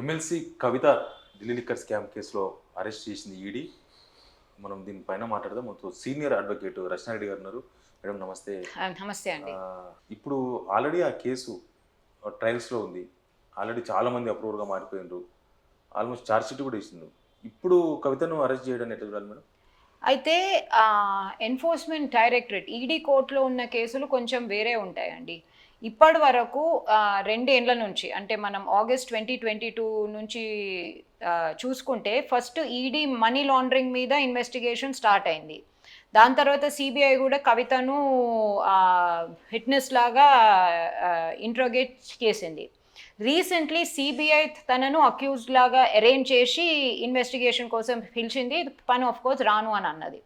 MLC Kavitha Delhi liquor scam కేసులో arrest చేసింది ED. మనం దీనిపైన మాట్లాడదాం. మనతో సీనియర్ అడ్వకేట్ రచనారెడ్డి గారు ఉన్నారు. మేడం నమస్తే. నమస్తే అండి. ఇప్పుడు ఆల్రెడీ ఆ కేసు ట్రయల్స్లో ఉంది. ఆల్రెడీ చాలా మంది అప్రూవర్గా మారిపోయినారు. ఆల్మోస్ట్ ఛార్జ్ షీట్ కూడా ఇస్తుంది ఇప్పుడు కవితను అరెస్ట్ చేయడం ఎట్లా చూడాలి మేడం? అయితే ఎన్ఫోర్స్మెంట్ డైరెక్టరేట్ ఈడీ కోర్టులో ఉన్న కేసులు కొంచెం వేరే ఉంటాయండి. ఇప్పటి వరకు రెండేండ్ల నుంచి అంటే మనం ఆగస్ట్ ట్వంటీ ట్వంటీ టూ నుంచి చూసుకుంటే ఫస్ట్ ఈడీ మనీ లాండరింగ్ మీద ఇన్వెస్టిగేషన్ స్టార్ట్ అయింది. దాని తర్వాత సిబిఐ కూడా కవితను ఫిట్నెస్ లాగా ఇంట్రోగేట్ చేసింది. రీసెంట్లీ సిబిఐ తనను అక్యూజ్ లాగా అరేంజ్ చేసి ఇన్వెస్టిగేషన్ కోసం పిలిచింది. పని ఆఫ్ కోర్స్ రాను అని అన్నది.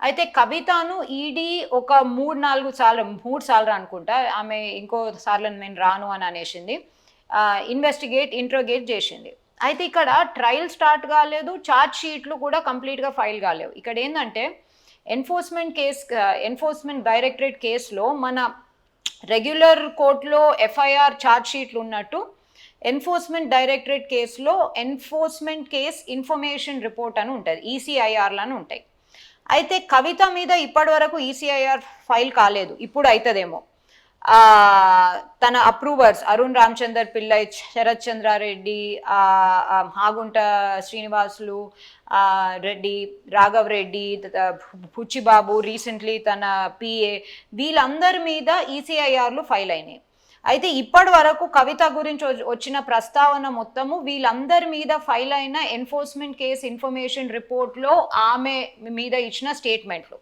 అయితే కవితను ఈడీ ఒక మూడు నాలుగు సార్లు మూడు సార్లు అనుకుంటా. ఆమె ఇంకో సార్లు నేను రాను అని అనేసింది. ఇన్వెస్టిగేట్ ఇంట్రోగేట్ చేసింది. అయితే ఇక్కడ ట్రయల్ స్టార్ట్ కాలేదు ఛార్జ్ షీట్లు కూడా కంప్లీట్గా ఫైల్ కాలేవు. ఇక్కడ ఏంటంటే ఎన్ఫోర్స్మెంట్ కేస్ ఎన్ఫోర్స్మెంట్ డైరెక్టరేట్ కేసులో మన రెగ్యులర్ కోర్టులో ఎఫ్ఐఆర్ ఛార్జ్ షీట్లు ఉన్నట్టు ఎన్ఫోర్స్మెంట్ డైరెక్టరేట్ కేసులో ఎన్ఫోర్స్మెంట్ కేస్ ఇన్ఫర్మేషన్ రిపోర్ట్ అని ఉంటుంది ఈసీఐఆర్లు అని ఉంటాయి. అయితే కవిత మీద ఇప్పటి వరకు ఈసీఐఆర్ ఫైల్ కాలేదు. ఇప్పుడు అవుతుందేమో తన అప్రూవర్స్ అరుణ్ రామచందర్ పిల్లై శరత్ చంద్రారెడ్డి హాగుంట శ్రీనివాసులు రెడ్డి రాఘవ్ రెడ్డి బుచ్చిబాబు రీసెంట్లీ తన పిఏ వీళ్ళందరి మీద ఈసీఐఆర్లు ఫైల్ అయినాయి. అయితే ఇప్పటి వరకు కవిత గురించి వచ్చిన ప్రస్తావన మొత్తము వీళ్ళందరి మీద ఫైల్ అయిన ఎన్ఫోర్స్మెంట్ కేస్ ఇన్ఫర్మేషన్ రిపోర్ట్లో ఆమె మీద ఇచ్చిన స్టేట్మెంట్లు.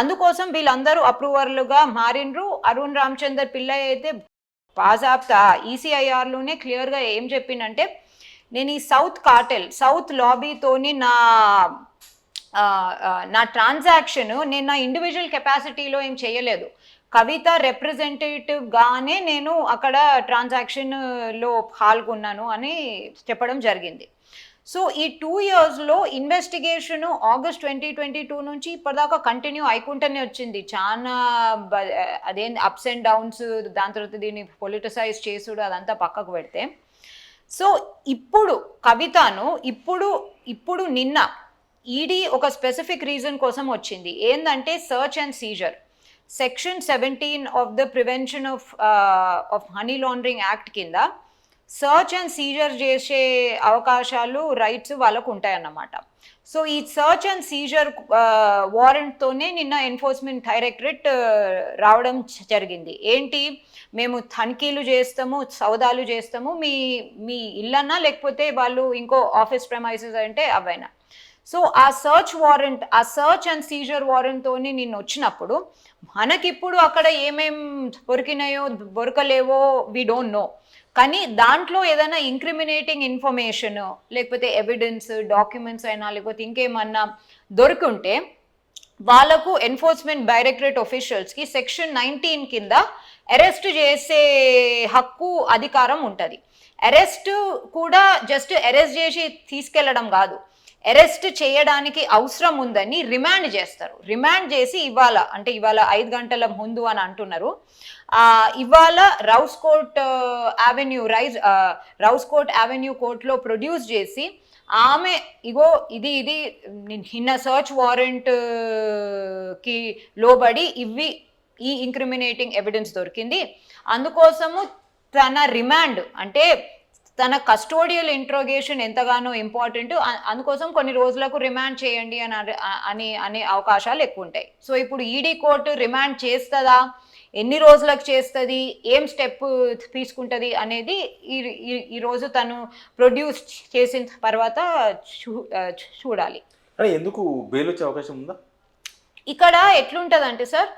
అందుకోసం వీళ్ళందరూ అప్రూవర్లుగా మారిండ్రు. అరుణ్ రామచందర్ పిల్లయ్య అయితే బాజాబ్తా ఈసీఐఆర్లోనే క్లియర్గా ఏం చెప్పిందంటే నేను ఈ సౌత్ కార్టెల్ సౌత్ లాబీతోని నా నా ట్రాన్సాక్షన్ నేను నా ఇండివిజువల్ కెపాసిటీలో ఏం చేయలేదు. కవిత రిప్రజెంటేటివ్ గానే నేను అక్కడ ట్రాన్సాక్షన్లో పాల్గొన్నాను అని చెప్పడం జరిగింది. సో ఈ టూ ఇయర్స్లో investigation August twenty twenty two నుంచి ఇప్పటిదాకా కంటిన్యూ అయికుంటూనే వచ్చింది. చాలా బ- అదేం అప్స్ అండ్ డౌన్స్ దాని తర్వాత దీన్ని పొలిటిసైజ్ చేసుడు అదంతా పక్కకు పెడితే. సో ఇప్పుడు కవితను ఇప్పుడు ఇప్పుడు నిన్న ఈడీ ఒక స్పెసిఫిక్ రీజన్ కోసం వచ్చింది. ఏంటంటే search and seizure section seventeen of the prevention of of money laundering act కింద సర్చ్ అండ్ సీజర్ చేసే అవకాశాలు రైట్స్ వాళ్ళకు ఉంటాయన్నమాట. సో ఈ సర్చ్ అండ్ సీజర్ వారెంట్తోనే నిన్న ఎన్ఫోర్స్మెంట్ డైరెక్టరేట్ రావడం జరిగింది. ఏంటి? మేము తనిఖీలు చేస్తాము సౌదాలు చేస్తాము మీ మీ ఇల్లన్నా లేకపోతే వాళ్ళు ఇంకో ఆఫీస్ ప్రెమైసెస్ అంటే అవైనా. సో ఆ సర్చ్ వారెంట్ ఆ సర్చ్ అండ్ సీజర్ వారెంట్తోని నిన్ను వచ్చినప్పుడు మనకిప్పుడు అక్కడ ఏమేం దొరికినాయో దొరకలేవో వి డోంట్ నో కానీ దాంట్లో ఏదైనా ఇంక్రిమినేటింగ్ ఇన్ఫర్మేషన్ లేకపోతే ఎవిడెన్స్ డాక్యుమెంట్స్ అయినా లేకపోతే ఇంకేమన్నా దొరుకుంటే వాళ్ళకు ఎన్ఫోర్స్మెంట్ డైరెక్టరేట్ ఆఫీషియల్స్కి సెక్షన్ నైన్టీన్ కింద అరెస్ట్ చేసే హక్కు అధికారం ఉంటుంది. అరెస్ట్ కూడా జస్ట్ అరెస్ట్ చేసి తీసుకెళ్ళడం కాదు. అరెస్ట్ చేయడానికి అవసరం ఉందని రిమాండ్ చేస్తారు. రిమాండ్ చేసి ఇవాళ అంటే ఇవాళ ఐదు గంటల ముందు అని అంటున్నారు. ఇవాళ Rouse court avenue rise Rouse court avenue కోర్టులో ప్రొడ్యూస్ చేసి ఆమె ఇగో ఇది ఇది నిన్న సర్చ్ వారెంట్కి లోబడి ఇవి ఈ ఇంక్రిమినేటింగ్ ఎవిడెన్స్ దొరికింది. అందుకోసము తన రిమాండ్ అంటే తన కస్టోడియల్ ఇంట్రోగేషన్ ఎంతగానో ఇంపార్టెంట్. అందుకోసం కొన్ని రోజులకు రిమాండ్ చేయండి అని అన- అని అవకాశాలు ఎక్కువ ఉంటాయి సో ఇప్పుడు ఈడీ కోర్టు రిమాండ్ చేస్తుందా? ఎన్ని రోజులకు చేస్తుంది? ఏం స్టెప్ తీసుకుంటుంది అనేది ఈ ఈ- ఈ రోజు తను ప్రొడ్యూస్ చేసిన తర్వాత చూ చూడాలి. ఎందుకు బెయిల్ వచ్చే అవకాశం ఉందా? ఇక్కడ ఎట్లుంటదంటే సార్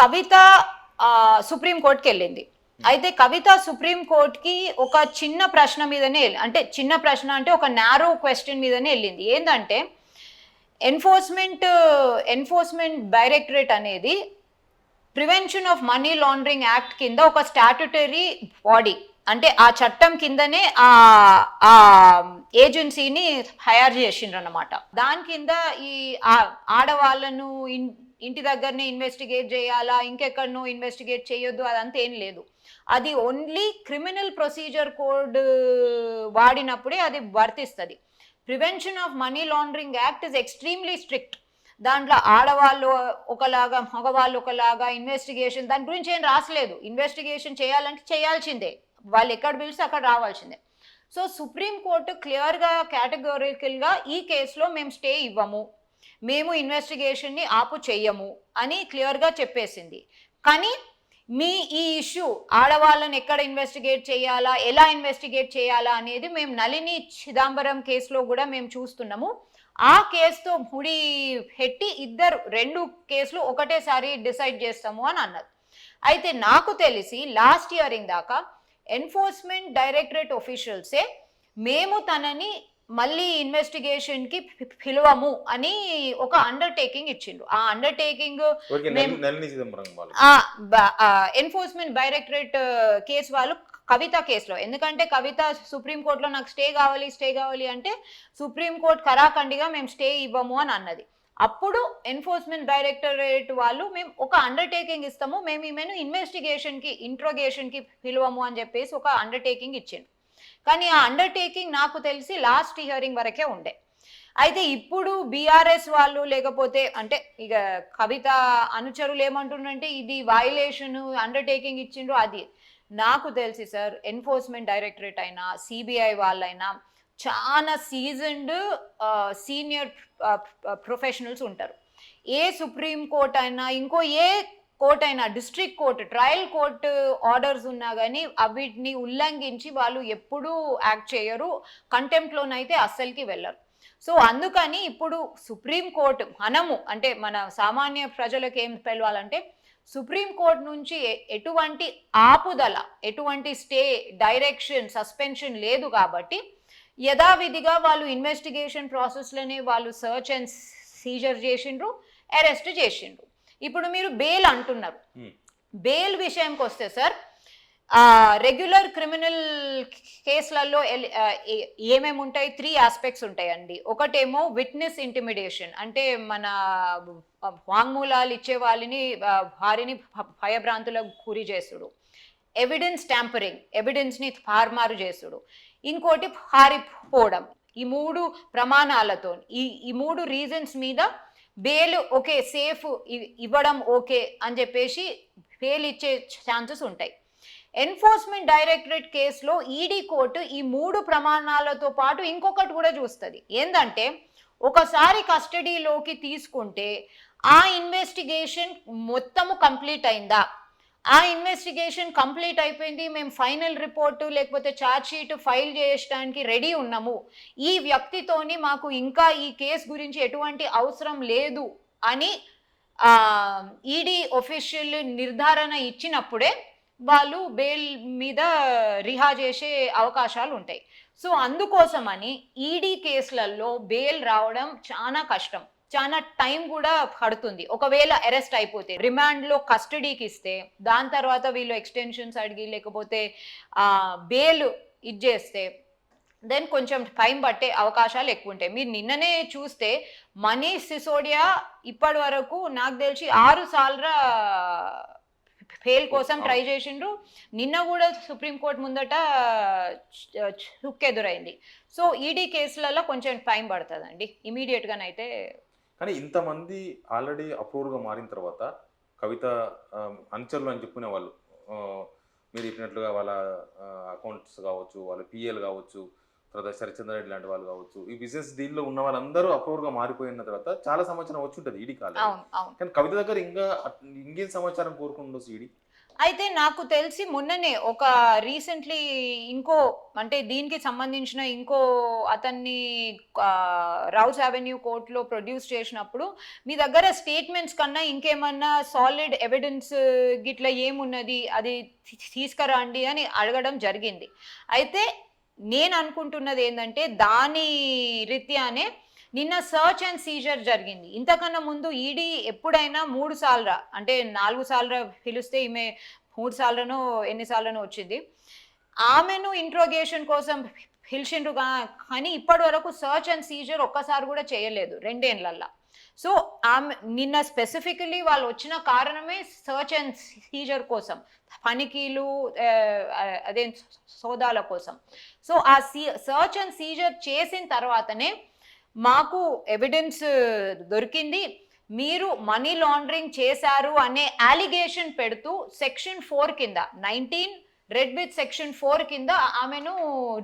కవిత ఆ, సుప్రీం కోర్టుకి వెళ్ళింది అయితే కవిత సుప్రీం కోర్టుకి ఒక చిన్న ప్రశ్న మీదనే వెళ్ళి- అంటే చిన్న ప్రశ్న అంటే ఒక నారో క్వశ్చన్ మీదనే వెళ్ళింది ఏంటంటే ఎన్ఫోర్స్మెంట్ ఎన్ఫోర్స్మెంట్ డైరెక్టరేట్ అనేది prevention of money laundering act కింద ఒక స్టాట్యుటరీ బాడీ అంటే ఆ చట్టం కిందనే ఆ ఏజెన్సీని హైర్ చేసిండ్రు అనమాట దాని కింద ఈ ఆడవాళ్ళను ఇంటి దగ్గరనే ఇన్వెస్టిగేట్ చేయాలా ఇంకెక్కడనో ఇన్వెస్టిగేట్ చేయొద్దు అదంతా ఏం లేదు. అది ఓన్లీ క్రిమినల్ ప్రొసీజర్ కోడ్ వాడినప్పుడే అది వర్తిస్తుంది. Prevention of money laundering act is extremely strict దాంట్లో ఆడవాళ్ళు ఒకలాగా మగవాళ్ళు ఒకలాగా ఇన్వెస్టిగేషన్ దాని గురించి ఏం రాసలేదు. ఇన్వెస్టిగేషన్ చేయాలంటే చేయాల్సిందే. వాళ్ళు ఎక్కడ పిలిస్తే అక్కడ రావాల్సిందే. సో సుప్రీంకోర్టు క్లియర్గా కేటగోరికల్గా ఈ కేసులో మేము స్టే ఇవ్వము. మేము ఇన్వెస్టిగేషన్ని ఆపు చెయ్యము అని క్లియర్గా చెప్పేసింది. కానీ మీ ఈ ఇష్యూ ఆడవాళ్ళని ఎక్కడ ఇన్వెస్టిగేట్ చేయాలా ఎలా ఇన్వెస్టిగేట్ చేయాలా అనేది మేము నళిని చిదంబరం కేసులో కూడా మేము చూస్తున్నాము. ఆ కేసుతో ముడి పెట్టి ఇద్దరు రెండు కేసులు ఒకటేసారి డిసైడ్ చేస్తాము అని అన్నారు అయితే నాకు తెలిసి లాస్ట్ ఇయరింగ్ దాకా ఎన్ఫోర్స్మెంట్ డైరెక్టరేట్ ఆఫీషియల్సే మేము తనని మళ్ళీ ఇన్వెస్టిగేషన్కి పిలవము అని ఒక అండర్టేకింగ్ ఇచ్చిండ్రు ఆ అండర్టేకింగ్ ఎన్ఫోర్స్మెంట్ డైరెక్టరేట్ కేసు వాళ్ళు. కవిత కేసులో. ఎందుకంటే కవిత సుప్రీంకోర్టులో నాకు స్టే కావాలి స్టే కావాలి అంటే సుప్రీంకోర్టు కరాఖండిగా మేము స్టే ఇవ్వము అని అన్నది. అప్పుడు ఎన్ఫోర్స్మెంట్ డైరెక్టరేట్ వాళ్ళు మేము ఒక అండర్టేకింగ్ ఇస్తాము. మేము ఈమెను ఇన్వెస్టిగేషన్కి ఇంట్రోగేషన్కి పిలువము అని చెప్పేసి ఒక అండర్టేకింగ్ ఇచ్చిండు. కానీ ఆ అండర్టేకింగ్ నాకు తెలిసి లాస్ట్ హియరింగ్ వరకే ఉండే. అయితే ఇప్పుడు బీఆర్ఎస్ వాళ్ళు లేకపోతే అంటే ఇక కవిత అనుచరులు ఏమంటుండంటే ఇది వైలేషన్ అండర్టేకింగ్ ఇచ్చిండ్రు అది నాకు తెలిసి సార్ ఎన్ఫోర్స్మెంట్ డైరెక్టరేట్ అయినా సిబిఐ వాళ్ళైనా చాలా సీజన్డ్ సీనియర్ ప్రొఫెషనల్స్ ఉంటారు. ఏ సుప్రీం కోర్ట్ అయినా ఇంకో ఏ కోర్ట్ అయినా district court trial court orders ఉన్నా కానీ వీటిని ఉల్లంఘించి వాళ్ళు ఎప్పుడూ యాక్ట్ చేయరు. కంటెంప్ట్లోనైతే అస్సలకి వెళ్ళరు. సో అందుకని ఇప్పుడు సుప్రీంకోర్టు మనము అంటే మన సామాన్య ప్రజలకు ఏం తెలవాలంటే సుప్రీంకోర్టు నుంచి ఎటువంటి ఆపుదల ఎటువంటి స్టే డైరెక్షన్ సస్పెన్షన్ లేదు కాబట్టి యథావిధిగా వాళ్ళు ఇన్వెస్టిగేషన్ ప్రాసెస్లోనే వాళ్ళు సర్చ్ అండ్ సీజర్ చేసిండ్రు అరెస్ట్ చేసిండ్రు. ఇప్పుడు మీరు బెయిల్ అంటున్నారు. బెయిల్ విషయంకి వస్తే సార్ రెగ్యులర్ క్రిమినల్ కేసులలో ఏమేమి ఉంటాయి? త్రీ ఆస్పెక్ట్స్ ఉంటాయండి. ఒకటేమో విట్నెస్ ఇంటిమిడేషన్. అంటే మన వాంగ్మూలాలు ఇచ్చే వాళ్ళని వారిని భయభ్రాంతులకు గురి చేసుడు. ఎవిడెన్స్ ట్యాంపరింగ్ ఎవిడెన్స్ని తారుమారు చేసుడు. ఇంకోటి పారిపోవడం. ఈ మూడు ప్రమాణాలతో ఈ ఈ మూడు రీజన్స్ మీద బెయిల్ ఓకే సేఫ్ ఇవ్వడం ఓకే అని చెప్పేసి బెయిల్ ఇచ్చే ఛాన్సెస్ ఉంటాయి. ఎన్ఫోర్స్మెంట్ డైరెక్టరేట్ కేసులో ఈడీ కోర్టు ఈ మూడు ప్రమాణాలతో పాటు ఇంకొకటి కూడా చూస్తుంది. ఏంటంటే ఒకసారి కస్టడీలోకి తీసుకుంటే ఆ ఇన్వెస్టిగేషన్ మొత్తము కంప్లీట్ అయిందా? ఆ ఇన్వెస్టిగేషన్ కంప్లీట్ అయిపోయింది. మేము ఫైనల్ రిపోర్టు లేకపోతే ఛార్జ్ షీట్ ఫైల్ చేయడానికి రెడీ ఉన్నాము. ఈ వ్యక్తితోని మాకు ఇంకా ఈ కేసు గురించి ఎటువంటి అవసరం లేదు అని ఈడీ ఒఫీషియల్ నిర్ధారణ ఇచ్చినప్పుడే వాళ్ళు బెయిల్ మీద రిహా చేసే అవకాశాలు ఉంటాయి. సో అందుకోసమని ఈడీ కేసులలో బెయిల్ రావడం చాలా కష్టం. చాలా టైం కూడా పడుతుంది. ఒకవేళ అరెస్ట్ అయిపోతే రిమాండ్లో కస్టడీకి ఇస్తే దాని తర్వాత వీళ్ళు ఎక్స్టెన్షన్స్ అడిగి లేకపోతే బెయిల్ ఇచ్చేస్తే దెన్ కొంచెం టైం పట్టే అవకాశాలు ఎక్కువ ఉంటాయి మీరు నిన్ననే చూస్తే మనీష్ సిసోడియా ఇప్పటి వరకు నాకు తెలిసి ఆరు సార్లు ఫెయిల్ కోసం ట్రై చేసిండ్రు. నిన్న కూడా సుప్రీంకోర్టు ముందట చుక్కెదురైంది సో ఈడీ కేసులలో కొంచెం టైం పడుతుందండి. ఇమీడియట్గానైతే కానీ ఇంతమంది ఆల్రెడీ అప్రూవ్డ్గా మారిన తర్వాత కవిత అనుచరులు అని చెప్పుకునే వాళ్ళు మీరు చెప్పినట్లుగా వాళ్ళ అకౌంట్స్ కావచ్చు వాళ్ళ పిఎల్ కావచ్చు తర్వాత శరచంద్ర రెడ్డి లాంటి వాళ్ళు కావచ్చు ఈ బిజినెస్ డీల్లో ఉన్న వాళ్ళందరూ అప్రూవ్డ్గా మారిపోయిన తర్వాత చాలా సమాచారం వచ్చి ఉంటుంది ఈడీ అవును కానీ కవిత దగ్గర ఇంకా ఇంకేం సమాచారం కోరుకుండొచ్చు ఈడీ అయితే నాకు తెలిసి మొన్ననే ఒక రీసెంట్లీ ఇంకో అంటే దీనికి సంబంధించిన ఇంకో అతన్ని రౌస్ అవెన్యూ కోర్టులో ప్రొడ్యూస్ చేసినప్పుడు మీ దగ్గర స్టేట్మెంట్స్ కన్నా ఇంకేమన్నా సాలిడ్ ఎవిడెన్స్ గిట్లా ఏమున్నది అది తీసుకురండి అని అడగడం జరిగింది. అయితే నేను అనుకుంటున్నది ఏంటంటే దాని రీత్యానే నిన్న సర్చ్ అండ్ సీజర్ జరిగింది. ఇంతకన్నా ముందు ఈడీ ఎప్పుడైనా మూడు సార్లు అంటే నాలుగు సార్లు పిలిస్తే ఈమె మూడు సార్లను ఎన్నిసార్లను వచ్చింది. ఆమెను ఇంట్రోగేషన్ కోసం పిలిచిండ్రు కానీ ఇప్పటి వరకు సర్చ్ అండ్ సీజర్ ఒక్కసారి కూడా చేయలేదు రెండేళ్ళల్లా సో ఆమె నిన్న స్పెసిఫికలీ వాళ్ళు వచ్చిన కారణమే సర్చ్ అండ్ సీజర్ కోసం పనికీలు అదే సోదాల కోసం. సో ఆ సీ సర్చ్ అండ్ సీజర్ చేసిన తర్వాతనే మాకు ఎవిడెన్స్ దొరికింది. మీరు మనీ లాండరింగ్ చేశారు అనే అలిగేషన్ పెడుతూ సెక్షన్ ఫోర్ కింద nineteen read with section four కింద ఆమెను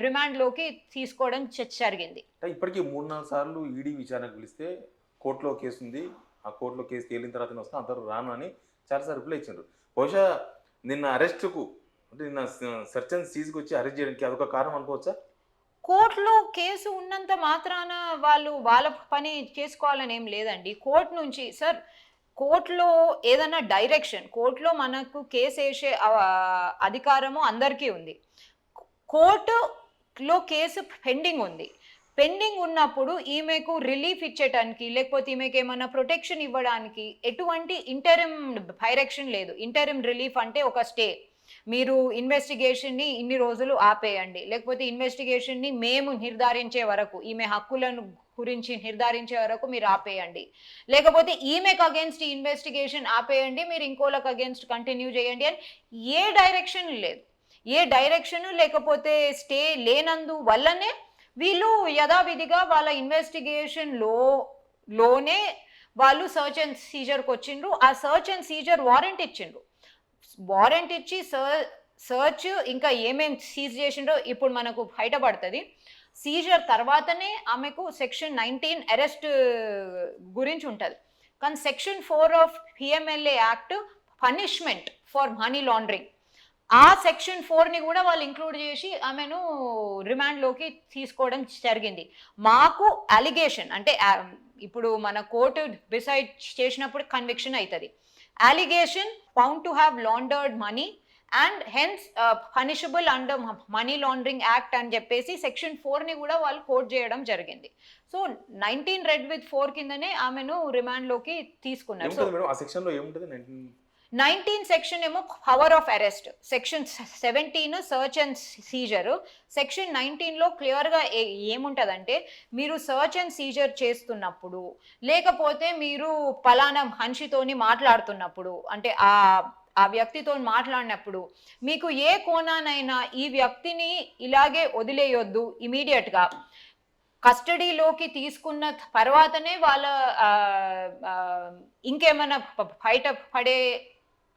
రిమాండ్లోకి తీసుకోవడం జరిగింది. ఇప్పటికీ మూడు నాలుగు సార్లు ఈడీ విచారణకు పిలిస్తే కోర్టులో కేసు ఉంది. ఆ కోర్టులో కేసు తేలిన తర్వాత వస్తే వస్తాను అందరూ రాను అని చాలాసార్లు రిప్లై ఇచ్చారు. బహుశా నిన్న అరెస్ట్కు అంటే నిన్న సెర్చ్ అండ్ సీజ్కి వచ్చి అరెస్ట్ చేయడానికి అదొక కారణం అనుకోవచ్చా? కోర్టులో కేసు ఉన్నంత మాత్రాన వాళ్ళు వాళ్ళ పని చేసుకోవాలని ఏం లేదండి. కోర్టు నుంచి సార్ కోర్టులో ఏదైనా డైరెక్షన్ కోర్టులో మనకు కేసు వేసే అధికారము అందరికీ ఉంది. కోర్టులో కేసు పెండింగ్ ఉంది. పెండింగ్ ఉన్నప్పుడు ఈమెకు రిలీఫ్ ఇచ్చేటానికి లేకపోతే ఈమెకి ఏమైనా ప్రొటెక్షన్ ఇవ్వడానికి ఎటువంటి ఇంటరిమ్ డైరెక్షన్ లేదు. ఇంటరిమ్ రిలీఫ్ అంటే ఒక స్టే. మీరు ఇన్వెస్టిగేషన్ని ఇన్ని రోజులు ఆపేయండి. లేకపోతే ఇన్వెస్టిగేషన్ని మేము నిర్ధారించే వరకు ఈమె హక్కులను గురించి నిర్ధారించే వరకు మీరు ఆపేయండి. లేకపోతే ఈమెకు అగేన్స్ట్ ఇన్వెస్టిగేషన్ ఆపేయండి మీరు ఇంకోలకు అగేన్స్ట్ కంటిన్యూ చేయండి అని ఏ డైరెక్షన్ లేదు. ఏ డైరెక్షన్ లేకపోతే స్టే లేనందు వల్లనే వీళ్ళు యథావిధిగా వాళ్ళ ఇన్వెస్టిగేషన్లో లోనే వాళ్ళు సర్చ్ అండ్ సీజర్కి వచ్చిండ్రు. ఆ సర్చ్ అండ్ సీజర్ వారెంట్ ఇచ్చిండ్రు. వారెంట్ ఇచ్చి సర్ సర్చ్ ఇంకా ఏమేమి సీజ్ చేసిండ్రో ఇప్పుడు మనకు బయటపడుతుంది. సీజర్ తర్వాతనే ఆమెకు సెక్షన్ నైన్టీన్ అరెస్ట్ గురించి ఉంటుంది. కానీ section four of PMLA act punishment for money laundering ఆ సెక్షన్ ఫోర్ని కూడా వాళ్ళు ఇంక్లూడ్ చేసి ఆమెను రిమాండ్లోకి తీసుకోవడం జరిగింది. మాకు అలిగేషన్ అంటే ఇప్పుడు మన కోర్టు డిసైడ్ చేసినప్పుడు కన్విక్షన్ అవుతుంది allegation found to have laundered money and hence punishable under money laundering act అని చెప్పేసి సెక్షన్ ఫోర్ని కూడా వాళ్ళు కోట్ చేయడం జరిగింది. So nineteen read with four కిందనే ఆమెను రిమాండ్లోకి తీసుకున్నారు. నైన్టీన్ సెక్షన్ ఏమో power of arrest section seventeen search and seizure section నైన్టీన్లో క్లియర్గా ఏ ఏముంటుందంటే మీరు సర్చ్ అండ్ సీజర్ చేస్తున్నప్పుడు లేకపోతే మీరు పలానా మనిషితోని మాట్లాడుతున్నప్పుడు అంటే ఆ ఆ వ్యక్తితో మాట్లాడినప్పుడు మీకు ఏ కోణానైనా ఈ వ్యక్తిని ఇలాగే వదిలేయొద్దు ఇమీడియట్గా కస్టడీలోకి తీసుకున్న తర్వాతనే వాళ్ళ ఇంకేమైనా బయట పడే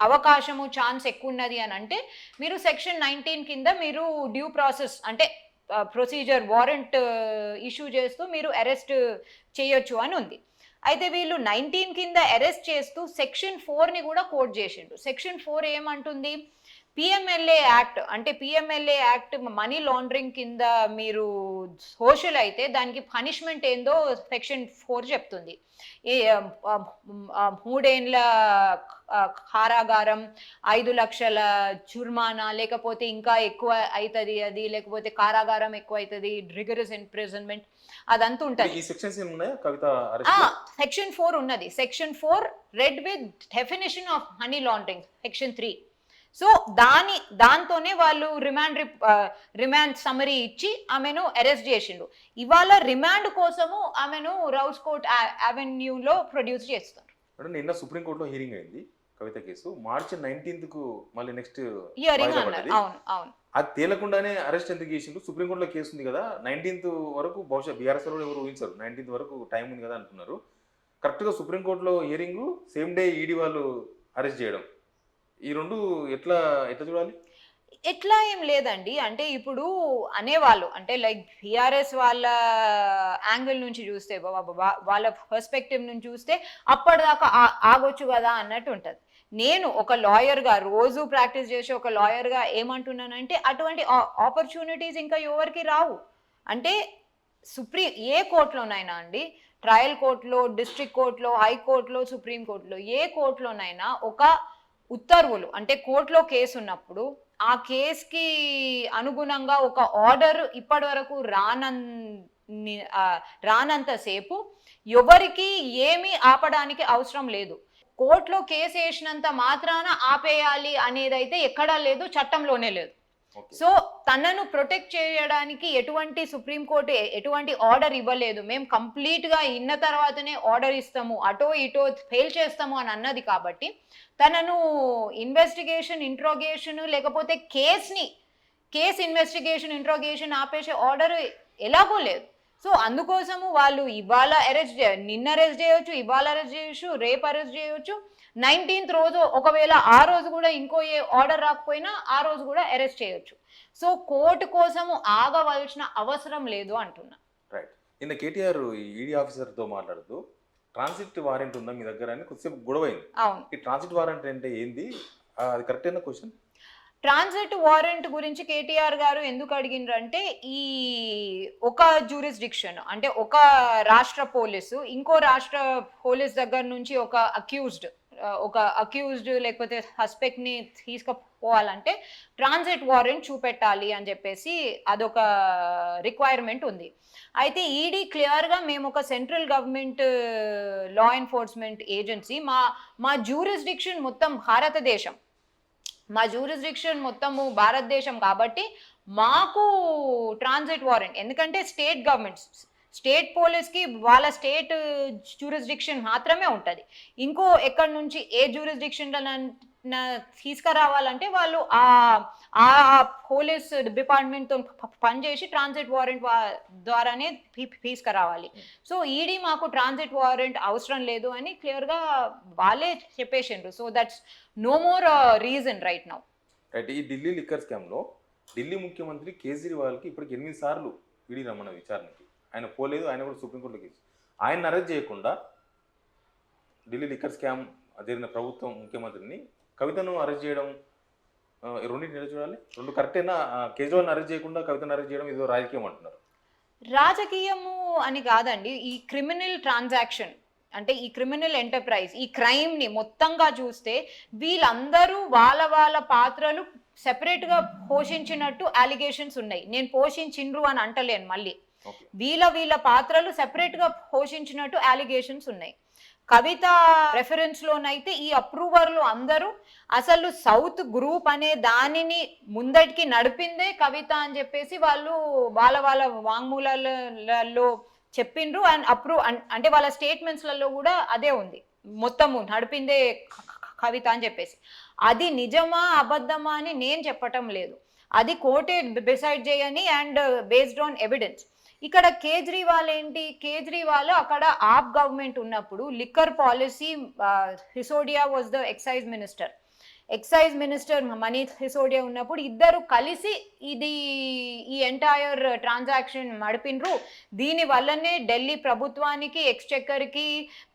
అవకాశము ఛాన్స్ ఎక్కువ ఉన్నది అని అంటే మీరు సెక్షన్ నైన్టీన్ కింద మీరు డ్యూ ప్రాసెస్ అంటే ప్రొసీజర్ వారెంట్ ఇష్యూ చేస్తూ మీరు అరెస్ట్ చేయొచ్చు అని ఉంది. అయితే వీళ్ళు నైన్టీన్ కింద అరెస్ట్ చేస్తూ సెక్షన్ ఫోర్ని కూడా కోట్ చేసిండు సెక్షన్ ఫోర్ ఏమంటుంది? పిఎంఎల్ఏ యాక్ట్ అంటే పిఎంఎల్ఏ యాక్ట్ మనీ లాండరింగ్ కింద మీరు సోషల్ అయితే దానికి పనిష్మెంట్ ఏందో సెక్షన్ ఫోర్ చెప్తుంది. ఆ, మూడేండ్ల కారాగారం ఐదు లక్షల జుర్మానా లేకపోతే ఇంకా ఎక్కువ అవుతుంది అది లేకపోతే కారాగారం ఎక్కువ అవుతుంది రిగరస్ ఇంప్రిజన్మెంట్ అదంతా ఉంటుంది. ఈ సెక్షన్ ఫోర్ ఉన్నది. Section four read with definition of money laundering section three so దాని దాంతోనే వాళ్ళు రిమాండ్ రిమాండ్ సమరీ ఇచ్చి ఆమెను అరెస్ట్ చేసిండు. ఇవాళ రిమాండ్ కోసము ఆమెను రౌస్ కోర్ట్ అవెన్యూలో ప్రొడ్యూస్ చేస్తారు. నిన్న సుప్రీంకోర్టులో హీరింగ్ అయింది కవిత కేసు. మార్చి నైన్టీన్త్కు మళ్ళీ నెక్స్ట్ వాయిదా అన్నారు. అవును అవును. అది తేలకుండానే అరెస్ట్ ఎందుకు చేసిండు సుప్రీంకోర్టులో కేసు ఉంది కదా నైన్టీన్త్ వరకు బహుశా బీఆర్ఎస్ ఎవరు ఊహించారు. నైన్టీన్త్ వరకు టైం ఉంది కదా అనుకున్నారు కరెక్ట్గా సుప్రీంకోర్టులో హియరింగ్ సేమ్ డే ఈడీ వాళ్ళు అరెస్ట్ చేయడం. ఈ రెండు ఎట్లా ఎట్లా చూడాలి? ఎట్లా ఏం లేదండి. అంటే ఇప్పుడు అనేవాళ్ళు అంటే లైక్ బీఆర్ఎస్ వాళ్ళ యాంగిల్ నుంచి చూస్తే వాళ్ళ పర్స్పెక్టివ్ నుంచి చూస్తే అప్పటిదాకా ఆగొచ్చు కదా అన్నట్టు ఉంటుంది. నేను ఒక లాయర్గా రోజు ప్రాక్టీస్ చేసే ఒక లాయర్గా ఏమంటున్నానంటే అటువంటి ఆపర్చునిటీస్ ఇంకా ఎవరికి రావు. అంటే సుప్రీం ఏ కోర్టులోనైనా అండి ట్రయల్ కోర్టులో డిస్ట్రిక్ట్ కోర్టులో హైకోర్టులో సుప్రీం కోర్టులో ఏ కోర్టులోనైనా ఒక ఉత్తర్వులు అంటే కోర్టులో కేసు ఉన్నప్పుడు ఆ కేసుకి అనుగుణంగా ఒక ఆర్డర్ ఇప్పటి వరకు రానన్ రానంతసేపు ఎవరికి ఏమీ ఆపడానికి అవసరం లేదు. కోర్టులో కేసు వేసినంత మాత్రాన ఆపేయాలి అనేది అయితే ఎక్కడా లేదు చట్టంలోనే లేదు. సో తనను ప్రొటెక్ట్ చేయడానికి ఎటువంటి సుప్రీంకోర్టు ఎటువంటి ఆర్డర్ ఇవ్వలేదు. మేము కంప్లీట్గా ఇన్న తర్వాతనే ఆర్డర్ ఇస్తాము. అటో ఇటో ఫెయిల్ చేస్తాము అని అన్నది కాబట్టి తనను ఇన్వెస్టిగేషన్ ఇంట్రోగేషన్ లేకపోతే కేస్ని కేస్ ఇన్వెస్టిగేషన్ ఇంట్రోగేషన్ ఆపేసే ఆర్డర్ ఎలాగో లేదు. సో అందుకోసము వాళ్ళు ఇవాళ అరెస్ట్ నిన్న అరెస్ట్ చేయొచ్చు ఇవాళ అరెస్ట్ చేయొచ్చు రేపు అరెస్ట్ చేయొచ్చు. నైన్టీన్త్ రోజు ఒకవేళ ఆ రోజు కూడా ఇంకో ఏ ఆర్డర్ రాకపోయినా ఆ రోజు కూడా అరెస్ట్ చేయొచ్చు. సో కోర్టు కోసము ఆగవలసిన అవసరం లేదు అంటున్నా. రైట్. నిన్న కేటీఆర్ ఈడీ ఆఫీసర్తో మాట్లాడుతూ ట్రాన్సిట్ వారెంట్ ఉందా మీ దగ్గర? అని కొద్దిసేపు గొడవైంది. అవును. ఈ ట్రాన్సిట్ వారెంట్ అంటే ఏంది? అది కరెక్ట్ అయిన క్వశ్చన్? ట్రాన్సిట్ వారెంట్ గురించి కేటీఆర్ గారు ఎందుకు అడిగినారంటే ఈ ఒక జ్యూరిస్డిక్షన్ అంటే ఒక రాష్ట్ర పోలీసు ఇంకో రాష్ట్ర పోలీస్ దగ్గర నుంచి ఒక అక్యూజ్డ్ ఒక అక్యూజ్డ్ లేకపోతే సస్పెక్ట్ని తీసుకుపోవాలంటే ట్రాన్సిట్ వారెంట్ చూపెట్టాలి అని చెప్పేసి అదొక రిక్వైర్మెంట్ ఉంది. అయితే ఈడీ క్లియర్గా మేము ఒక central government law enforcement agency మా మా జ్యూరిస్డిక్షన్ మొత్తం భారతదేశం. మా జ్యూరిస్డిక్షన్ మొత్తము భారతదేశం కాబట్టి మాకు ట్రాన్సిట్ వారెంట్ ఎందుకంటే స్టేట్ గవర్నమెంట్స్ స్టేట్ పోలీస్కి వాళ్ళ స్టేట్ జ్యూరిస్డిక్షన్ మాత్రమే ఉంటుంది. ఇంకో ఎక్కడి నుంచి ఏ జ్యూరిస్డిక్షన్లో తీసుకురావాలంటే వాళ్ళు ఆ ఆ పోలీస్ డిపార్ట్మెంట్తో పనిచేసి ట్రాన్సిట్ వారెంట్ ద్వారానే తీసుకురావాలి. సో ఈడీ మాకు ట్రాన్సిట్ వారెంట్ అవసరం లేదు అని క్లియర్గా వాళ్ళే చెప్పేసిండ్రు. So that's no more reason right now. Right ఈ ఢిల్లీ లిక్కర్ స్కామ్లో ఢిల్లీ ముఖ్యమంత్రి కేజ్రీవాల్కి ఇప్పటికి ఎనిమిది సార్లు ఈడీ రమ్మన్న విచారణకి ఆయన పోలేదు ఆయన కూడా సుప్రీంకోర్టులో కేసు. ఆయన అరెస్ట్ చేయకుండా ఢిల్లీ లిక్కర్ స్కామ్ జరిగిన ప్రభుత్వం ముఖ్యమంత్రిని కవితను అరెస్ట్ చేయడం ఈ రెండింటిని చూడాలి? రెండు కరెక్టేనా? కేజ్రీవాల్ని అరెస్ట్ చేయకుండా కవితను అరెస్ట్ చేయడం ఇదో రాజకీయం అంటున్నారు. రాజకీయము అని కాదండి ఈ క్రిమినల్ ట్రాన్సాక్షన్ అంటే ఈ క్రిమినల్ ఎంటర్ప్రైజ్ ఈ క్రైమ్ని ని మొత్తంగా చూస్తే వీళ్ళందరూ వాళ్ళ వాళ్ళ పాత్రలు సెపరేట్గా గా పోషించినట్టు అలిగేషన్స్ ఉన్నాయి. నేను పోషించిండ్రు అని అంటలేను మళ్ళీ. వీళ్ళ వీళ్ళ పాత్రలు సెపరేట్గా గా పోషించినట్టు అలిగేషన్స్ ఉన్నాయి. కవిత రెఫరెన్స్ లోనైతే ఈ అప్రూవర్లు అందరూ అసలు సౌత్ గ్రూప్ అనే దానిని ముందటికి నడిపిందే కవిత అని చెప్పేసి వాళ్ళు వాళ్ళ వాళ్ళ వాంగ్మూలాలలో చెప్పిండ్రు అండ్ అప్రూవ్ అంటే వాళ్ళ స్టేట్మెంట్స్లలో కూడా అదే ఉంది. మొత్తము నడిపిందే కవిత అని చెప్పేసి. అది నిజమా అబద్ధమా అని నేను చెప్పటం లేదు. అది కోటే డిసైడ్ చేయని అండ్ బేస్డ్ ఆన్ ఎవిడెన్స్ ఇక్కడ కేజ్రీవాల్ ఏంటి? కేజ్రీవాల్ అక్కడ ఆప్ గవర్నమెంట్ ఉన్నప్పుడు liquor policy Sisodia was the excise minister. Excise minister Manish Sisodia ఉన్నప్పుడు ఇద్దరు కలిసి ఇది ఈ ఎంటైర్ ట్రాన్సాక్షన్ మడిపినరు దీని వల్లనే ఢిల్లీ ప్రభుత్వానికి ఎక్స్చెక్కర్కి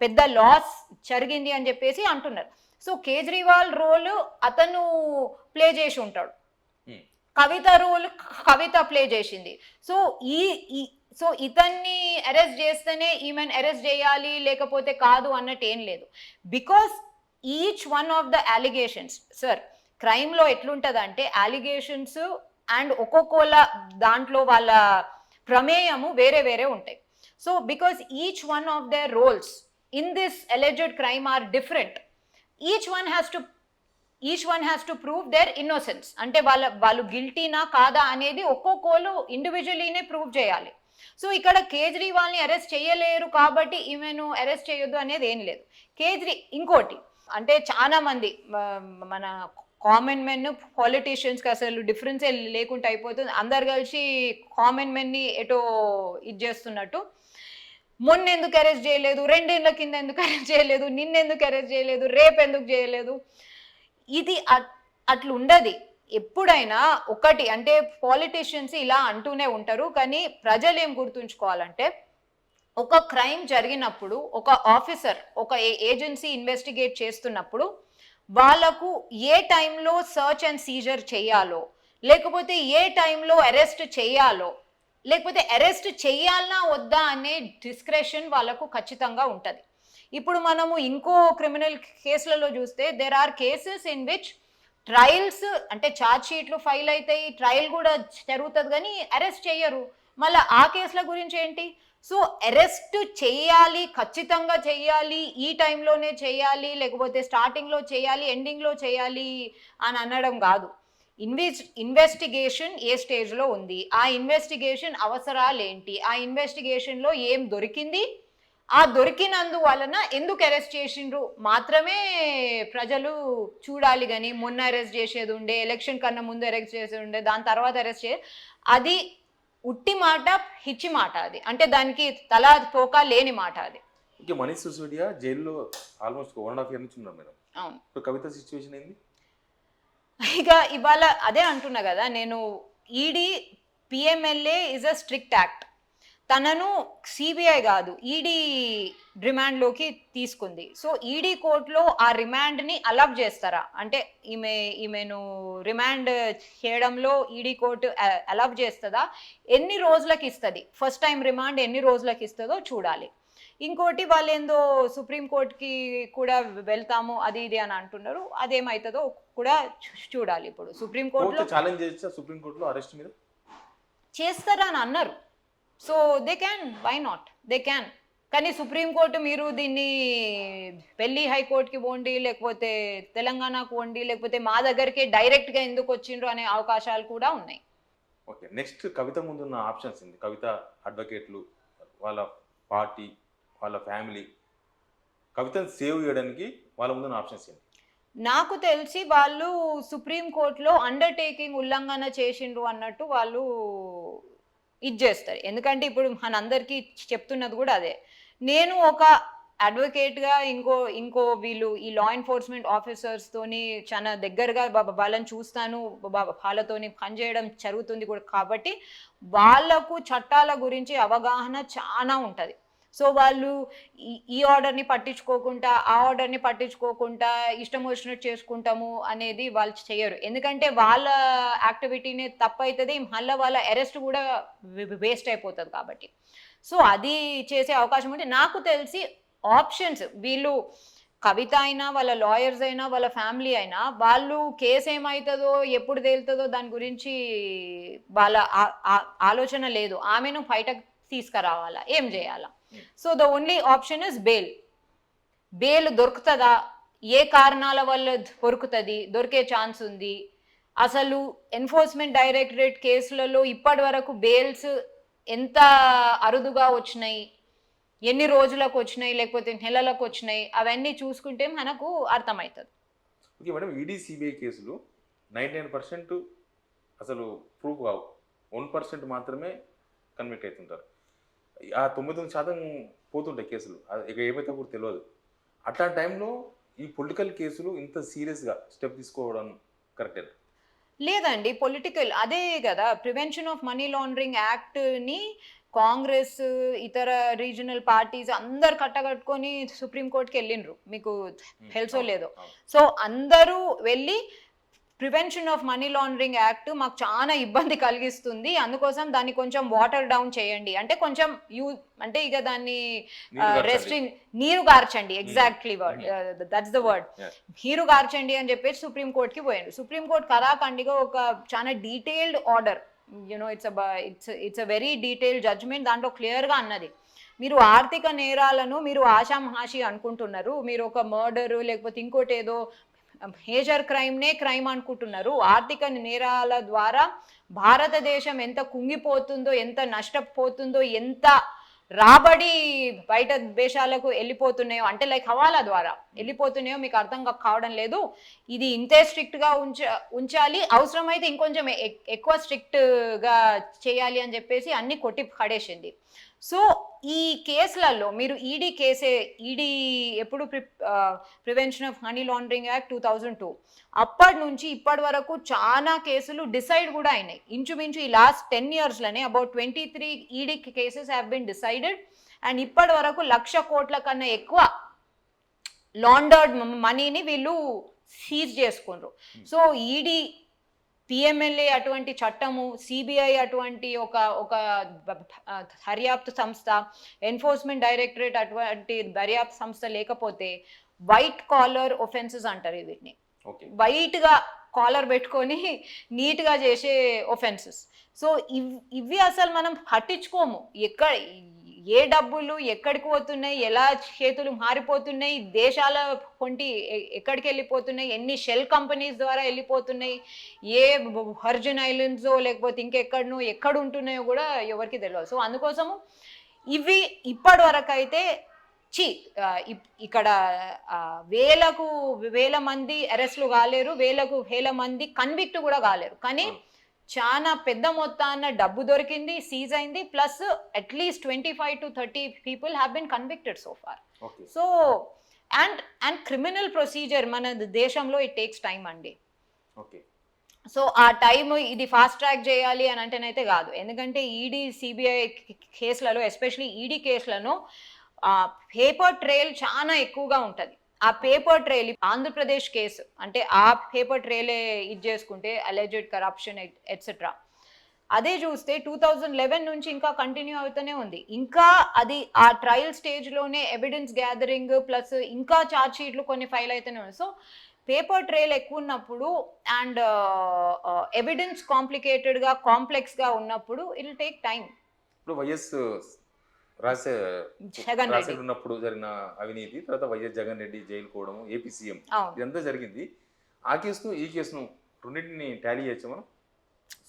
పెద్ద లాస్ జరిగింది అని చెప్పేసి అంటున్నారు. సో కేజ్రీవాల్ రోల్ అతను ప్లే చేసి ఉంటాడు. కవిత రోల్ కవిత ప్లే చేసింది. సో ఈ సో ఇతన్ని అరెస్ట్ చేస్తేనే ఈమెన్ అరెస్ట్ చేయాలి లేకపోతే కాదు అన్నట్టు ఏం లేదు. Because each one of the allegations sir క్రైమ్లో ఎట్లుంటుందంటే అలిగేషన్స్ అండ్ ఒక్కొక్కళ్ళ దాంట్లో వాళ్ళ ప్రమేయము వేరే వేరే ఉంటాయి. So because each one of their roles in this alleged crime are different. Each one has to each one has to prove their innocence అంటే వాళ్ళ వాళ్ళు గిల్టీనా కాదా అనేది ఒక్కొక్కరు ఇండివిజువలీనే ప్రూవ్ చేయాలి. సో ఇక్కడ కేజ్రీవాల్ని అరెస్ట్ చేయలేరు కాబట్టి ఈమెను అరెస్ట్ చేయొద్దు అనేది ఏం లేదు. కేజ్రీ ఇంకోటి అంటే చాలా మంది మన కామన్ మెన్ పాలిటీషియన్స్కి అసలు డిఫరెన్సే లేకుండా అయిపోతుంది. అందరు కలిసి కామన్ మెన్ని ఎటో ఇది చేస్తున్నట్టు. మొన్న ఎందుకు అరెస్ట్ చేయలేదు? రెండేళ్ళ కింద ఎందుకు అరెస్ట్ చేయలేదు? నిన్న ఎందుకు అరెస్ట్ చేయలేదు? రేపు ఎందుకు చేయలేదు? ఇది అట్- అట్లా ఉండదు ఎప్పుడైనా ఒకటి అంటే పాలిటీషియన్స్ ఇలా అంటూనే ఉంటారు కానీ ప్రజలు ఏం గుర్తుంచుకోవాలంటే ఒక క్రైమ్ జరిగినప్పుడు ఒక ఆఫీసర్ ఒక ఏజెన్సీ ఇన్వెస్టిగేట్ చేస్తున్నప్పుడు వాళ్ళకు ఏ టైంలో సర్చ్ అండ్ సీజర్ చేయాలో లేకపోతే ఏ టైంలో అరెస్ట్ చేయాలో లేకపోతే అరెస్ట్ చేయాలనా వద్దా అనే డిస్క్రెషన్ వాళ్ళకు ఖచ్చితంగా ఉంటుంది. ఇప్పుడు మనము ఇంకో క్రిమినల్ కేసులలో చూస్తే there are cases in which trials అంటే ఛార్జ్ షీట్లు ఫైల్ అవుతాయి ట్రయల్ కూడా జరుగుతుంది కానీ అరెస్ట్ చేయరు మళ్ళీ ఆ కేసుల గురించి ఏంటి? సో అరెస్ట్ చేయాలి ఖచ్చితంగా చేయాలి ఈ టైంలోనే చేయాలి లేకపోతే స్టార్టింగ్లో చేయాలి ఎండింగ్లో చేయాలి అని అనడం కాదు. ఇన్వెస్ ఇన్వెస్టిగేషన్ ఏ స్టేజ్లో ఉంది? ఆ ఇన్వెస్టిగేషన్ అవసరాలు ఏంటి ఆ ఇన్వెస్టిగేషన్లో ఏం దొరికింది? ఆ దొరికినందువలన ఎందుకు అరెస్ట్ చేసిండ్రు? మాత్రమే ప్రజలు చూడాలి కానీ మొన్న అరెస్ట్ చేసేది ఉండే ఎలక్షన్ కన్నా ముందు అరెస్ట్ చేసేది ఉండే దాని తర్వాత అరెస్ట్ చే అది ఉట్టి మాట హిచ్చి మాట అది. అంటే దానికి తల తోక లేని మాట అది. ఇంకా మనీష్ సిసోడియా జైల్లో almost one and half year నుంచి ఉన్నారు మేడం. అవును. ఇప్పుడు కవిత సిచ్యువేషన్ ఏంది? ఇక ఇవాళ అదే అంటున్నా కదా నేను ED PMLA is a strict act తనను సిబిఐ కాదు E ఈడీ రిమాండ్లోకి తీసుకుంది. సో ఈడీ కోర్టులో ఆ రిమాండ్ని అలవ్ చేస్తారా? అంటే ఈమె ఈమెను రిమాండ్ చేయడంలో ఈడీ కోర్టు అలవ్ చేస్తుందా? ఎన్ని రోజులకి ఇస్తుంది? ఫస్ట్ టైం రిమాండ్ ఎన్ని రోజులకి ఇస్తుందో చూడాలి. ఇంకోటి వాళ్ళు ఏందో సుప్రీంకోర్టుకి కూడా వెళ్తాము అది ఇది అని అంటున్నారు అదేమవుతుందో కూడా చూడాలి ఇప్పుడు. సుప్రీంకోర్టులో కోర్టు ఛాలెంజ్ చేస్తా సుప్రీంకోర్టులో అరెస్ట్ మీద చేస్తారా అని అన్నారు. So they can why not they can కానీ సుప్రీంకోర్టు మీరు దీన్ని ఢిల్లీ హైకోర్టుకి పోండి లేకపోతే తెలంగాణకు పోండి లేకపోతే మా దగ్గరికి డైరెక్ట్గా ఎందుకు వచ్చిండ్రు అనే అవకాశాలు కూడా ఉన్నాయి. ఓకే నెక్స్ట్ కవిత ముందున్న ఆప్షన్స్ ఏంది? కవిత అడ్వకేట్లు వాళ్ళ పార్టీ వాళ్ళ ఫ్యామిలీ కవితను సేవ్ చేయడానికి వాళ్ళ ముందున్న ఆప్షన్స్ ఏంటి నాకు తెలిసి వాళ్ళు సుప్రీంకోర్టులో అండర్టేకింగ్ ఉల్లంఘన చేసిండ్రు అన్నట్టు వాళ్ళు ఇది చేస్తారు ఎందుకంటే ఇప్పుడు మనందరికీ చెప్తున్నది కూడా అదే. నేను ఒక అడ్వకేట్గా ఇంకో ఇంకో వీళ్ళు ఈ లా ఎన్ఫోర్స్మెంట్ ఆఫీసర్స్తోని చాలా దగ్గరగా వాళ్ళని చూస్తాను వాళ్ళతోని పనిచేయడం జరుగుతుంది కూడా. కాబట్టి వాళ్ళకు చట్టాల గురించి అవగాహన చాలా ఉంటుంది. సో వాళ్ళు ఈ- ఈ ఆర్డర్ని పట్టించుకోకుండా ఆ ఆర్డర్ని పట్టించుకోకుండా ఇష్టం వచ్చినట్టు చేసుకుంటాము అనేది వాళ్ళు చేయరు. ఎందుకంటే వాళ్ళ యాక్టివిటీనే తప్పవుతుంది మళ్ళీ వాళ్ళ అరెస్ట్ కూడా వేస్ట్ అయిపోతుంది కాబట్టి. సో అది చేసే అవకాశం ఉంటే నాకు తెలిసి ఆప్షన్స్ వీళ్ళు కవిత అయినా వాళ్ళ లాయర్స్ అయినా వాళ్ళ ఫ్యామిలీ అయినా వాళ్ళు కేసు ఏమవుతుందో ఎప్పుడు తేలుతుందో దాని గురించి వాళ్ళ ఆ- ఆలోచన లేదు. ఆమెను బయటకు తీసుకురావాలా? ఏం చేయాలా? So the only option is bail bail దొరుకుతుందా? ఏ కారణాల వల్ల దొరుకుతుంది? దొరికే ఛాన్స్ ఉంది. అసలు ఎన్ఫోర్స్మెంట్ డైరెక్టరేట్ కేసులలో ఇప్పటి వరకు బెయిల్స్ ఎంత అరుదుగా వచ్చినాయి? ఎన్ని రోజులకు వచ్చినాయి? లేకపోతే నెలలకు వచ్చినాయి? అవన్నీ చూసుకుంటే మనకు అర్థమవుతుంది. ఓకే మేడం ఈడీ సిబిఐ కేసులు నైంటీ నైన్ పర్సెంట్ అసలు ప్రూఫ్ కావు. వన్ పర్సెంట్ మాత్రమే కన్విక్ట్ అవుతుంటారు. ఆ తొంభై తొమ్మిది శాతం పోతుంటాయి కేసులు. అది ఇక ఏమైతే కూడా తెలియదు అట్లాంటి టైంలో ఈ పొలిటికల్ కేసులు ఇంత సీరియస్గా స్టెప్ తీసుకోవడం కరెక్టే లేదండి పొలిటికల్. అదే కదా ప్రివెన్షన్ ఆఫ్ మనీ లాండరింగ్ యాక్ట్ని కాంగ్రెస్ ఇతర రీజనల్ పార్టీస్ అందరు కట్టగట్టుకొని సుప్రీంకోర్టుకి వెళ్ళిండ్రు. మీకు తెలుసో లేదో. సో అందరూ వెళ్ళి prevention of money laundering act మాకు చాలా ఇబ్బంది కలిగిస్తుంది. అందుకోసం దాన్ని కొంచెం వాటర్ డౌన్ చేయండి. అంటే కొంచెం యూ అంటే ఇక దాన్ని రెస్ట్రిన్ నీరు గార్చండి. Exactly word that's the word. నీరు గార్చండి అని చెప్పేసి సుప్రీం కోర్ట్కి పోయారు సుప్రీం కోర్ట్ కరాఖండిగా ఒక చాలా detailed order you know it's it's it's a very detailed judgment దాంట్లో క్లియర్గా అన్నది. మీరు ఆర్థిక నేరాలను మీరు ఆషామహాషి అనుకుంటున్నారు. మీరు ఒక మర్డర్ లేకపోతే ఇంకోటి ఏదో మేజర్ క్రైమ్నే క్రైమ్ అనుకుంటున్నారు. ఆర్థిక నేరాల ద్వారా భారతదేశం ఎంత కుంగిపోతుందో ఎంత నష్టపోతుందో ఎంత రాబడి బయట దేశాలకు వెళ్ళిపోతున్నాయో అంటే లైక్ హవాలా ద్వారా వెళ్ళిపోతున్నాయో మీకు అర్థం కావడం లేదు. ఇది ఇంతే స్ట్రిక్ట్గా ఉంచ ఉంచాలి. అవసరమైతే ఇంకొంచెం ఎక్కువ స్ట్రిక్ట్గా చేయాలి అని చెప్పేసి అన్ని కొట్టి పడేసింది. సో ఈ కేసులలో మీరు ఈడీ కేసే ఈడీ ఎప్పుడు pre prevention of money laundering act two thousand two. అప్పటి నుంచి ఇప్పటి వరకు చాలా కేసులు డిసైడ్ కూడా అయినాయి. ఇంచుమించు ఈ last ten ఇయర్స్లోనే about twenty three ED cases have been decided and ఇప్పటి వరకు లక్ష కోట్ల కన్నా ఎక్కువ లాండర్డ్ మనీని వీళ్ళు సీజ్ చేసుకుండ్రు సో ఈడీ పిఎంఎల్ఏ అటువంటి చట్టము సిబిఐ అటువంటి ఒక ఒక దర్యాప్తు సంస్థ ఎన్ఫోర్స్మెంట్ డైరెక్టరేట్ అటువంటి దర్యాప్తు సంస్థ లేకపోతే వైట్ కాలర్ ఒఫెన్సెస్ అంటారు వీటిని. వైట్గా కాలర్ పెట్టుకొని నీట్గా చేసే ఒఫెన్సెస్. సో ఇవ్ ఇవి అసలు మనం పట్టించుకోము. ఎక్కడ ఏ డబ్బులు ఎక్కడికి పోతున్నాయి ఎలా చేతులు మారిపోతున్నాయి దేశాల కొంటి ఎక్కడికి వెళ్ళిపోతున్నాయి ఎన్ని షెల్ కంపెనీస్ ద్వారా వెళ్ళిపోతున్నాయి ఏ వర్జిన్ ఐలండ్స్ లేకపోతే ఇంకెక్కడనో ఎక్కడ ఉంటున్నాయో కూడా ఎవరికి తెలియదు సో అందుకోసము ఇవి ఇప్పటి వరకు అయితే చి ఇక్కడ వేలకు వేల మంది అరెస్ట్లు కాలేరు వేలకు వేల మంది కన్విక్ట్ కూడా కాలేరు. కానీ చాలా పెద్ద మొత్తాన డబ్బు దొరికింది సీజ్ అయింది plus at least twenty five to thirty people have been convicted so far okay so and and criminal procedure మన దేశంలో ఇట్ టేక్స్ టైం అండి. ఓకే సో ఆ టైం ఇది ఫాస్ట్ ట్రాక్ చేయాలి అని అంటేనైతే కాదు. ఎందుకంటే ఈడీ సిబిఐ కేసులలో ఎస్పెషలీ ఈడీ కేసులను పేపర్ ట్రైల్ చాలా ఎక్కువగా ఉంటుంది. ఆ పేపర్ ట్రైల్ ఆంధ్రప్రదేశ్ కేసు అంటే ఆ పేపర్ ట్రైలే ఇది చేసుకుంటే అలెజెడ్ కరప్షన్ ఎట్సెట్రా అదే చూస్తే టూ థౌజండ్ లెవెన్ నుంచి ఇంకా కంటిన్యూ అవుతూనే ఉంది. ఇంకా అది ఆ ట్రయల్ స్టేజ్లోనే ఎవిడెన్స్ గ్యాదరింగ్ ప్లస్ ఇంకా ఛార్జ్ షీట్లు కొన్ని ఫైల్ అయితేనే ఉన్నాయి. సో పేపర్ ట్రైల్ ఎక్కువ ఉన్నప్పుడు అండ్ ఎవిడెన్స్ కాంప్లికేటెడ్గా కాంప్లెక్స్గా ఉన్నప్పుడు ఇట్ టేక్ టైం ఇప్పుడు వైఎస్ రాజశే రాజశేఖర్ ఉన్నప్పుడు జరిగిన అవినీతి తర్వాత వైఎస్ జగన్ రెడ్డి జైలు పోవడం ఏపీ సీఎం. ఇదంతా జరిగింది. ఆ కేసును ఈ కేసును రెండింటిని టాలీ చేయొచ్చు మనం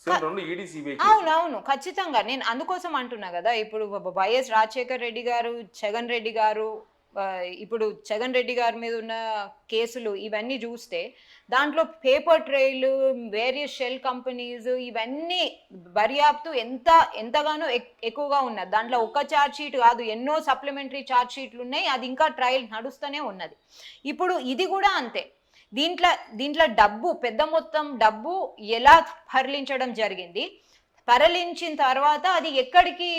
సేమ్ రెండు E ఈడీ సిబిఐ అవును అవును. ఖచ్చితంగా. నేను అందుకోసం అంటున్నా కదా ఇప్పుడు వైఎస్ రాజశేఖర్ రెడ్డి గారు జగన్ రెడ్డి గారు ఇప్పుడు జగన్ రెడ్డి గారి మీద ఉన్న కేసులు ఇవన్నీ చూస్తే దాంట్లో paper trail various shell companies ఇవన్నీ దర్యాప్తు ఎంత ఎంతగానో ఎక్- ఎక్కువగా ఉన్నది. దాంట్లో ఒక ఛార్జ్ షీట్ కాదు ఎన్నో సప్లిమెంటరీ ఛార్జ్ షీట్లు ఉన్నాయి. అది ఇంకా ట్రయల్ నడుస్తూనే ఉన్నది. ఇప్పుడు ఇది కూడా అంతే. దీంట్లో దీంట్లో డబ్బు పెద్ద మొత్తం డబ్బు ఎలా తరలించడం జరిగింది? తరలించిన తర్వాత అది ఎక్కడికి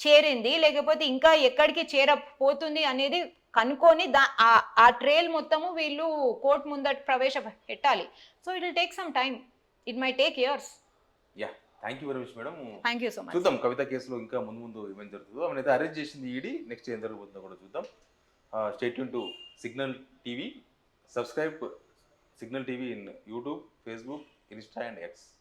చేరింది లేకపోతే ఇంకా ఎక్కడికి చేరపోతుంది అనేది కనుక్కొని దా ఆ- ట్రేల్ మొత్తము వీళ్ళు కోర్టు ముందట ప్రవేశ పెట్టాలి. So it will take some time it may take years yeah thank you very much madam thank you so much చూద్దాం కవిత కేసులో ఇంకా ముందు ముందు ఏమేమి జరుగుతుందో. ఆమె అయితే అరెస్ట్ చేసింది ఈడీ నెక్స్ట్ ఏం జరగబోతుందో కూడా చూద్దాం. State to Signal TV subscribe Signal TV in YouTube Facebook Insta and X